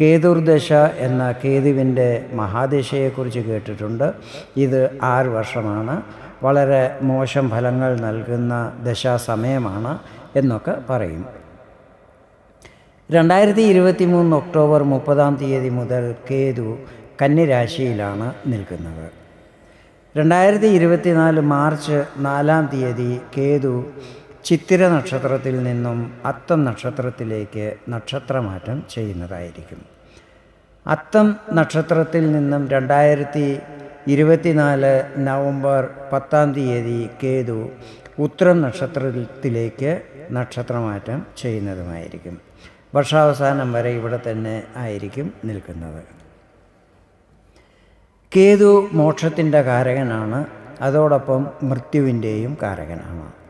കേതുർദശ എന്ന കേതുവിന്റെ മഹാദശയെക്കുറിച്ച് കേട്ടിട്ടുണ്ട്. ഇത് ആറ് വർഷമാണ്. വളരെ മോശം ഫലങ്ങൾ നൽകുന്ന ദശാസമയമാണ് എന്നൊക്കെ പറയും. രണ്ടായിരത്തി ഇരുപത്തി മൂന്ന് ഒക്ടോബർ മുപ്പതാം തീയതി മുതൽ കേതു കന്നിരാശിയിലാണ് നിൽക്കുന്നത്. രണ്ടായിരത്തി ഇരുപത്തിനാല് മാർച്ച് നാലാം തീയതി കേതു ചിത്തിര നക്ഷത്രത്തിൽ നിന്നും അത്തം നക്ഷത്രത്തിലേക്ക് നക്ഷത്രമാറ്റം ചെയ്യുന്നതായിരിക്കും. അത്തം നക്ഷത്രത്തിൽ നിന്നും രണ്ടായിരത്തി ഇരുപത്തിനാല് നവംബർ പത്താം തീയതി കേതു ഉത്തരം നക്ഷത്രത്തിലേക്ക് നക്ഷത്രമാറ്റം ചെയ്യുന്നതുമായിരിക്കും. വർഷാവസാനം വരെ ഇവിടെ തന്നെ ആയിരിക്കും നിൽക്കുന്നത്. കേതു മോക്ഷത്തിന്റെ കാരകനാണ്. അതോടൊപ്പം മൃത്യുവിന്റെയും കാരകനാണ്.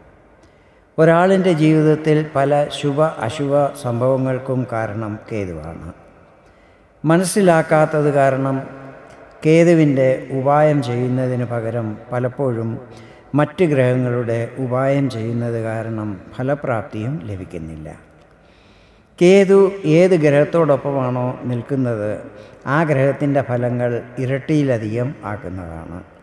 ഒരാളിന്റെ ജീവിതത്തിൽ പല ശുഭ അശുഭ സംഭവങ്ങൾക്കും കാരണം കേതുവാണ്. മനസ്സിലാക്കാത്തത് കാരണം കേതുവിന്റെ ഉപായം ചെയ്യുന്നതിന് പകരം പലപ്പോഴും മറ്റ് ഗ്രഹങ്ങളുടെ ഉപായം ചെയ്യുന്നത് കാരണം ഫലപ്രാപ്തിയും ലഭിക്കുന്നില്ല. കേതു ഏത് ഗ്രഹത്തോടൊപ്പമാണോ നിൽക്കുന്നത് ആ ഗ്രഹത്തിന്റെ ഫലങ്ങൾ ഇരട്ടിയിലധികം ആക്കുന്നതാണ്.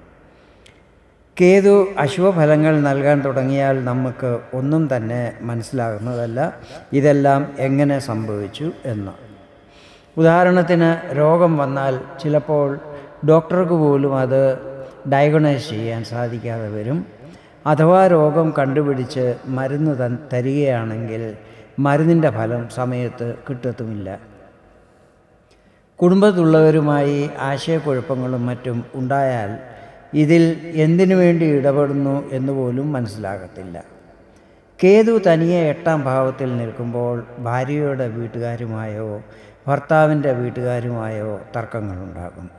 കേതു അശുഭഫലങ്ങൾ നൽകാൻ തുടങ്ങിയാൽ നമുക്ക് ഒന്നും തന്നെ മനസ്സിലാകുന്നതല്ല. ഇതെല്ലാം എങ്ങനെ സംഭവിച്ചു എന്ന്. ഉദാഹരണത്തിന് രോഗം വന്നാൽ ചിലപ്പോൾ ഡോക്ടർക്ക് പോലും അത് ഡയഗ്നോസ് ചെയ്യാൻ സാധിക്കാതെ വരും. അഥവാ രോഗം കണ്ടുപിടിച്ച് മരുന്ന് തൻ തരികയാണെങ്കിൽ മരുന്നിന്റെ ഫലം സമയത്ത് കിട്ടത്തുമില്ല. കുടുംബത്തുള്ളവരുമായി ആശയക്കുഴപ്പങ്ങളും മറ്റും ഉണ്ടായാൽ ഇതിൽ എന്തിനു വേണ്ടി ഇടപെടുന്നു എന്ന് പോലും മനസ്സിലാകത്തില്ല. കേതു തനിയെ എട്ടാം ഭാവത്തിൽ നിൽക്കുമ്പോൾ ഭാര്യയുടെ വീട്ടുകാരുമായോ ഭർത്താവിന്റെ വീട്ടുകാരുമായോ തർക്കങ്ങളുണ്ടാകും.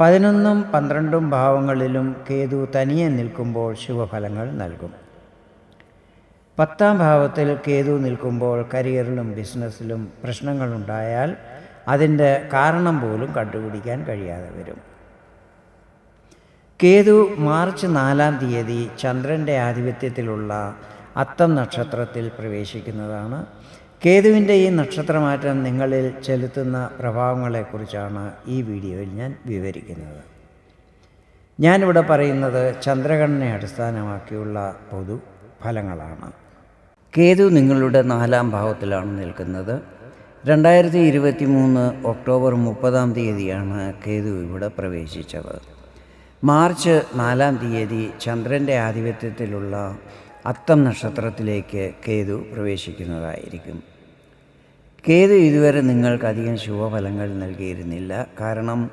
പതിനൊന്നും പന്ത്രണ്ടും ഭാവങ്ങളിലും കേതു തനിയെ നിൽക്കുമ്പോൾ ശുഭഫലങ്ങൾ നൽകും. പത്താം ഭാവത്തിൽ കേതു നിൽക്കുമ്പോൾ കരിയറിലും ബിസിനസ്സിലും പ്രശ്നങ്ങളുണ്ടായാൽ അതിന്റെ കാരണം പോലും കണ്ടുപിടിക്കാൻ കഴിയാതെ വരും. കേതു മാർച്ച് നാലാം തീയതി ചന്ദ്രന്റെ ആധിപത്യത്തിലുള്ള അത്തം നക്ഷത്രത്തിൽ പ്രവേശിക്കുന്നതാണ്. കേതുവിന്റെ ഈ നക്ഷത്രമാറ്റം നിങ്ങളിൽ ചെലുത്തുന്ന പ്രഭാവങ്ങളെക്കുറിച്ചാണ് ഈ വീഡിയോയിൽ ഞാൻ വിവരിക്കുന്നത്. ഞാനിവിടെ പറയുന്നത് ചന്ദ്രഗണനെ അടിസ്ഥാനമാക്കിയുള്ള പൊതു ഫലങ്ങളാണ്. കേതു നിങ്ങളുടെ നാലാം ഭാവത്തിലാണ് നിൽക്കുന്നത്. രണ്ടായിരത്തി ഇരുപത്തി മൂന്ന് ഒക്ടോബർ മുപ്പതാം തീയതിയാണ് കേതു ഇവിടെ പ്രവേശിച്ചത്. മാർച്ച് നാലാം തീയതി ചന്ദ്രന്റെ ആധിപത്യത്തിലുള്ള അത്തം നക്ഷത്രത്തിലേക്ക് കേതു പ്രവേശിക്കുന്നതായിരിക്കും. കേതു ഇതുവരെ നിങ്ങൾക്ക് അധികം ശുഭഫലങ്ങൾ നൽകിയിരുന്നില്ല. കാരണം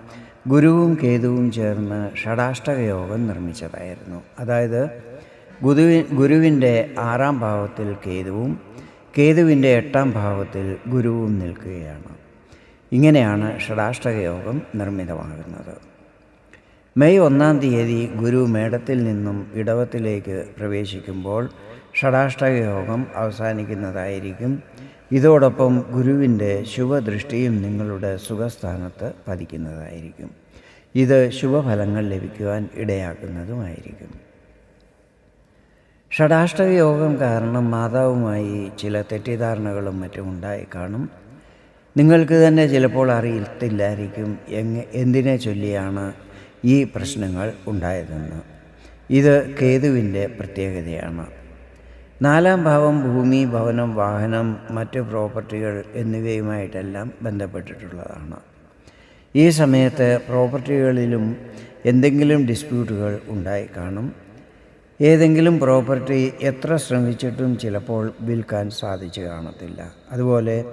ഗുരുവും കേതുവും ചേർന്ന് ഷടാഷ്ടക യോഗം നിർമ്മിച്ചതായിരുന്നു. അതായത് ഗുരുവി ഗുരുവിന്റെ ആറാം ഭാവത്തിൽ കേതുവും കേതുവിന്റെ എട്ടാം ഭാവത്തിൽ ഗുരുവും നിൽക്കുകയാണ്. ഇങ്ങനെയാണ് ഷടാഷ്ടക യോഗം നിർമ്മിതമാകുന്നത്. മെയ് ഒന്നാം തീയതി ഗുരു മേടത്തിൽ നിന്നും ഇടവത്തിലേക്ക് പ്രവേശിക്കുമ്പോൾ ഷടാഷ്ടക യോഗം അവസാനിക്കുന്നതായിരിക്കും. ഇതോടൊപ്പം ഗുരുവിന്റെ ശുഭദൃഷ്ടിയും നിങ്ങളുടെ സുഖസ്ഥാനത്ത് പതിക്കുന്നതായിരിക്കും. ഇത് ശുഭഫലങ്ങൾ ലഭിക്കുവാൻ ഇടയാക്കുന്നതുമായിരിക്കും. ഷടാഷ്ടക യോഗം കാരണം മാതാവുമായി ചില തെറ്റിദ്ധാരണകളും മറ്റും ഉണ്ടായി കാണും. നിങ്ങൾക്ക് തന്നെ ചിലപ്പോൾ അറിയത്തില്ലായിരിക്കും എങ് എന്തിനെ ചൊല്ലിയാണ് ഈ പ്രശ്നങ്ങൾ ഉണ്ടായതെന്ന്. ഇത് കേതുവിന്റെ പ്രത്യേകതയാണ്. നാലാം ഭാവം ഭൂമി ഭവനം വാഹനം മറ്റ് പ്രോപ്പർട്ടികൾ എന്നിവയുമായിട്ടെല്ലാം ബന്ധപ്പെട്ടിട്ടുള്ളതാണ്. ഈ സമയത്ത് പ്രോപ്പർട്ടികളിലും എന്തെങ്കിലും ഡിസ്പ്യൂട്ടുകൾ ഉണ്ടായി കാണും. ഏതെങ്കിലും പ്രോപ്പർട്ടി എത്ര ശ്രമിച്ചിട്ടും ചിലപ്പോൾ വിൽക്കാൻ സാധിച്ചു കാണത്തില്ല. അതുപോലെ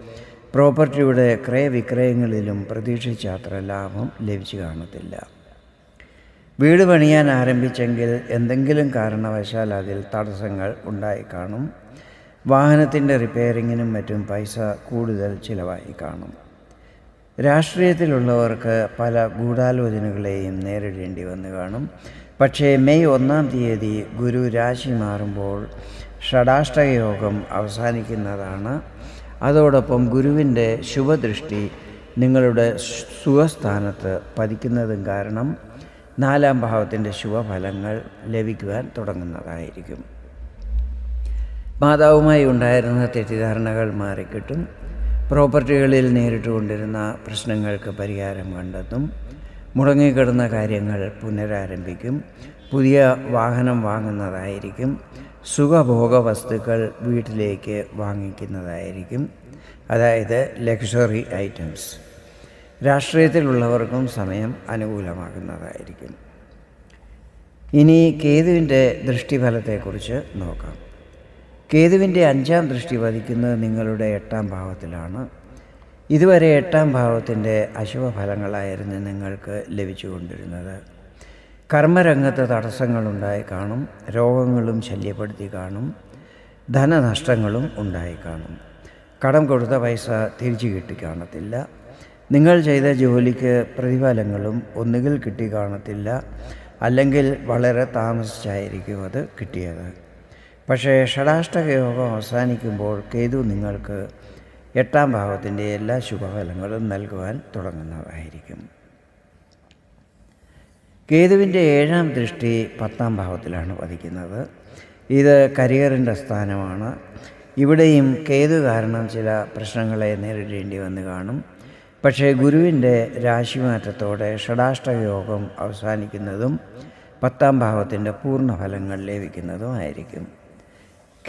പ്രോപ്പർട്ടിയുടെ ക്രയവിക്രയങ്ങളിലും പ്രതീക്ഷിച്ചത്ര ലാഭം ലഭിച്ചു കാണത്തില്ല. വീട് പണിയാൻ ആരംഭിച്ചെങ്കിൽ എന്തെങ്കിലും കാരണവശാൽ അതിൽ തടസ്സങ്ങൾ ഉണ്ടായി കാണും വാഹനത്തിന്റെ റിപ്പയറിങ്ങിനും മറ്റും പൈസ കൂടുതൽ ചിലവായി കാണും. രാഷ്ട്രീയത്തിലുള്ളവർക്ക് പല ഗൂഢാലോചനകളെയും നേരിടേണ്ടി വന്നു കാണും. പക്ഷേ മെയ് ഒന്നാം തീയതി ഗുരു രാശി മാറുമ്പോൾ ഷഡാഷ്ടകയോഗം അവസാനിക്കുന്നതാണ്. അതോടൊപ്പം ഗുരുവിന്റെ ശുഭദൃഷ്ടി നിങ്ങളുടെ സുഖസ്ഥാനത്ത് പതിക്കുന്നതും കാരണം നാലാം ഭാവത്തിന്റെ ശുഭഫലങ്ങൾ ലഭിക്കുവാൻ തുടങ്ങുന്നതായിരിക്കും. മാതാവുമായി ഉണ്ടായിരുന്ന തെറ്റിദ്ധാരണകൾ മാറിക്കിട്ടും. പ്രോപ്പർട്ടികളിൽ നേരിട്ട് കൊണ്ടിരുന്ന പ്രശ്നങ്ങൾക്ക് പരിഹാരം കണ്ടെത്തും. മുടങ്ങിക്കിടന്ന കാര്യങ്ങൾ പുനരാരംഭിക്കും. പുതിയ വാഹനം വാങ്ങുന്നതായിരിക്കും. സുഖഭോഗ വസ്തുക്കൾ വീട്ടിലേക്ക് വാങ്ങിക്കുന്നതായിരിക്കും. അതായത് ലക്ഷറി ഐറ്റംസ്. രാഷ്ട്രീയത്തിലുള്ളവർക്കും സമയം അനുകൂലമാകുന്നതായിരിക്കും. ഇനി കേതുവിന്റെ ദൃഷ്ടിഫലത്തെക്കുറിച്ച് നോക്കാം. കേതുവിന്റെ അഞ്ചാം ദൃഷ്ടി വധിക്കുന്നത് നിങ്ങളുടെ എട്ടാം ഭാവത്തിലാണ്. ഇതുവരെ എട്ടാം ഭാവത്തിന്റെ അശുഭഫലങ്ങളായിരുന്നു നിങ്ങൾക്ക് ലഭിച്ചുകൊണ്ടിരുന്നത്. കർമ്മരംഗത്ത് തടസ്സങ്ങളുണ്ടായി കാണും രോഗങ്ങളും ശല്യപ്പെടുത്തി കാണും ധനനഷ്ടങ്ങളും ഉണ്ടായി കാണും. കടം കൊടുത്ത പൈസ തിരിച്ചു കിട്ടി കാണത്തില്ല. നിങ്ങൾ ചെയ്ത ജോലിക്ക് പ്രതിഫലങ്ങളും ഒന്നുകിൽ കിട്ടി കാണത്തില്ല അല്ലെങ്കിൽ വളരെ താമസിച്ചായിരിക്കും അത് കിട്ടിയത്. പക്ഷേ ഷടാഷ്ടക യോഗം അവസാനിക്കുമ്പോൾ കേതു നിങ്ങൾക്ക് എട്ടാം ഭാവത്തിന്റെ എല്ലാ ശുഭഫലങ്ങളും നൽകുവാൻ തുടങ്ങുന്നതായിരിക്കും. കേതുവിന്റെ ഏഴാം ദൃഷ്ടി പത്താം ഭാവത്തിലാണ് പതിക്കുന്നത്. ഇത് കരിയറിന്റെ സ്ഥാനമാണ്. ഇവിടെയും കേതു കാരണം ചില പ്രശ്നങ്ങളെ നേരിടേണ്ടി വന്ന് കാണും. പക്ഷേ ഗുരുവിന്റെ രാശിമാറ്റത്തോടെ ഷഡാഷ്ടയോഗം അവസാനിക്കുന്നതും പത്താം ഭാവത്തിന്റെ പൂർണഫലങ്ങൾ ലഭിക്കുന്നതുമായിരിക്കും.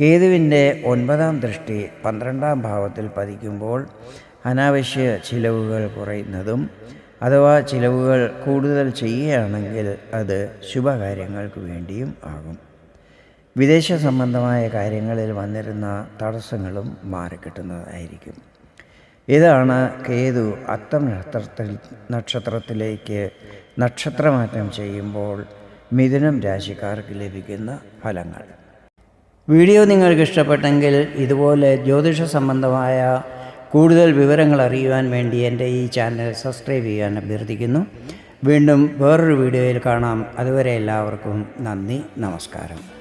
കേതുവിന്റെ ഒൻപതാം ദൃഷ്ടി പന്ത്രണ്ടാം ഭാവത്തിൽ പതിക്കുമ്പോൾ അനാവശ്യ ചിലവുകൾ കുറയുന്നതും അഥവാ ചിലവുകൾ കൂടുതൽ ചെയ്യുകയാണെങ്കിൽ അത് ശുഭകാര്യങ്ങൾക്ക് വേണ്ടിയും ആകും. വിദേശ സംബന്ധമായ കാര്യങ്ങളിൽ വന്നിരുന്ന തടസ്സങ്ങളും മാറിക്കിട്ടുന്നതായിരിക്കും. ഇതാണ് കേതു അത്തം നക്ഷത്രത്തിൽ നക്ഷത്രത്തിലേക്ക് നക്ഷത്രമാറ്റം ചെയ്യുമ്പോൾ മിഥുനം രാശിക്കാർക്ക് ലഭിക്കുന്ന ഫലങ്ങൾ. വീഡിയോ നിങ്ങൾക്ക് ഇഷ്ടപ്പെട്ടെങ്കിൽ ഇതുപോലെ ജ്യോതിഷ സംബന്ധമായ കൂടുതൽ വിവരങ്ങൾ അറിയുവാൻ വേണ്ടി എന്റെ ഈ ചാനൽ സബ്സ്ക്രൈബ് ചെയ്യാൻ അഭ്യർത്ഥിക്കുന്നു. വീണ്ടും വേറൊരു വീഡിയോയിൽ കാണാം. അതുവരെ എല്ലാവർക്കും നന്ദി നമസ്കാരം.